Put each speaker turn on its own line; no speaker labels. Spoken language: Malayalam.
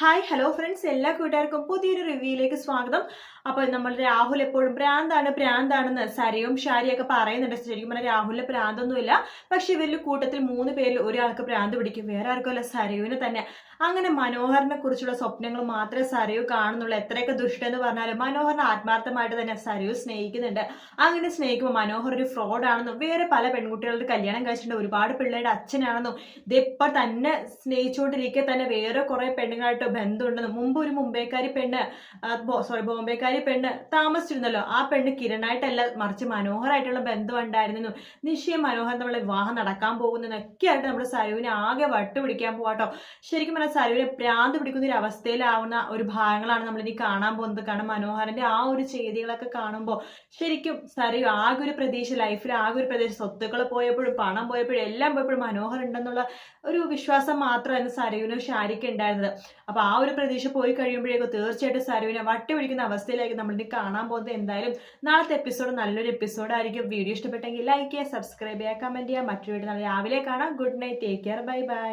ഹായ് ഹലോ ഫ്രണ്ട്സ് എല്ലാ കൂട്ടുകാർക്കും പുതിയൊരു റിവ്യൂയിലേക്ക് സ്വാഗതം. അപ്പോൾ നമ്മൾ രാഹുൽ എപ്പോഴും പ്രാന്താണ് ഭ്രാന്താണെന്ന് സരയും ഷാരിയൊക്കെ പറയുന്നുണ്ട്. ശരിക്കും പറഞ്ഞാൽ രാഹുലിന് ഭ്രാന്തൊന്നുമില്ല. പക്ഷെ ഇവരിൽ കൂട്ടത്തിൽ മൂന്ന് പേരിൽ ഒരാൾക്ക് ഭ്രാന്ത് പിടിക്കും. വേറെ ആർക്കുമല്ല സരയുവിന് തന്നെ. അങ്ങനെ മനോഹറിനെ കുറിച്ചുള്ള സ്വപ്നങ്ങൾ മാത്രമേ സരയു കാണുന്നുള്ളൂ. എത്രയൊക്കെ ദുഷ്ടെന്ന് പറഞ്ഞാലും മനോഹറിനെ ആത്മാർത്ഥമായിട്ട് തന്നെ സരയു സ്നേഹിക്കുന്നുണ്ട്. അങ്ങനെ സ്നേഹിക്കുമ്പോൾ മനോഹർ ഒരു ഫ്രോഡാണെന്നും വേറെ പല പെൺകുട്ടികളുടെ കല്യാണം കഴിച്ചിട്ടുണ്ട്. ഒരുപാട് പിള്ളേരുടെ അച്ഛനാണെന്നും ഇതിപ്പോൾ തന്നെ സ്നേഹിച്ചുകൊണ്ടിരിക്കെ തന്നെ വേറെ കുറെ പെണ്ണുങ്ങളായിട്ട് ബന്ധമുണ്ടെന്നും. മുമ്പ് ഒരു മുംബൈക്കാരി പെണ്ണ് സോറി ബോംബെക്കാരി പെണ്ണ് താമസിച്ചിരുന്നല്ലോ. ആ പെണ്ണ് കിരണായിട്ടല്ല മറിച്ച് മനോഹരായിട്ടുള്ള ബന്ധം ഉണ്ടായിരുന്നു നിശ്ചയം മനോഹർ നമ്മളെ വിവാഹം നടക്കാൻ പോകുന്നതൊക്കെയായിട്ട് നമ്മുടെ സരുവിനെ ആകെ വട്ടുപിടിക്കാൻ പോവാട്ടോ. ശരിക്കും സരുവിനെ പ്രാന്ത് പിടിക്കുന്ന ഒരു അവസ്ഥയിലാവുന്ന ഒരു ഭാഗങ്ങളാണ് നമ്മൾ ഇനി കാണാൻ പോകുന്നത്. കാരണം മനോഹരന്റെ ആ ഒരു ചെയ്തികളൊക്കെ കാണുമ്പോൾ ശരിക്കും സരയു ആകെ ഒരു പ്രതീക്ഷ ലൈഫിൽ ആകെ ഒരു പ്രതീക്ഷ. സ്വത്തുക്കൾ പോയപ്പോഴും പണം പോയപ്പോഴും എല്ലാം പോയപ്പോഴും മനോഹർ ഉണ്ടെന്നുള്ള ഒരു വിശ്വാസം മാത്രമായിരുന്നു സരയുവിന് ഷാരിക്ക് ഉണ്ടായിരുന്നത്. അപ്പൊ ആ ഒരു പ്രതീക്ഷ പോയി കഴിയുമ്പോഴേക്കും തീർച്ചയായിട്ടും സരുവിനെ വട്ടി പിടിക്കുന്ന അവസ്ഥയിലേക്ക് നമ്മൾ ഇനി കാണാൻ പോകുന്നത് എന്തായാലും നാളത്തെ എപ്പിസോഡ് നല്ലൊരു എപ്പിസോഡ് ആയിരിക്കും. വീഡിയോ ഇഷ്ടപ്പെട്ടെങ്കിൽ ലൈക്ക് ചെയ്യുക സബ്സ്ക്രൈബ് ചെയ്യുക കമന്റ് ചെയ്യുക. മറ്റൊരു വീഡിയോ നമ്മൾ രാവിലെ കാണാം. Good night. Take care. Bye bye.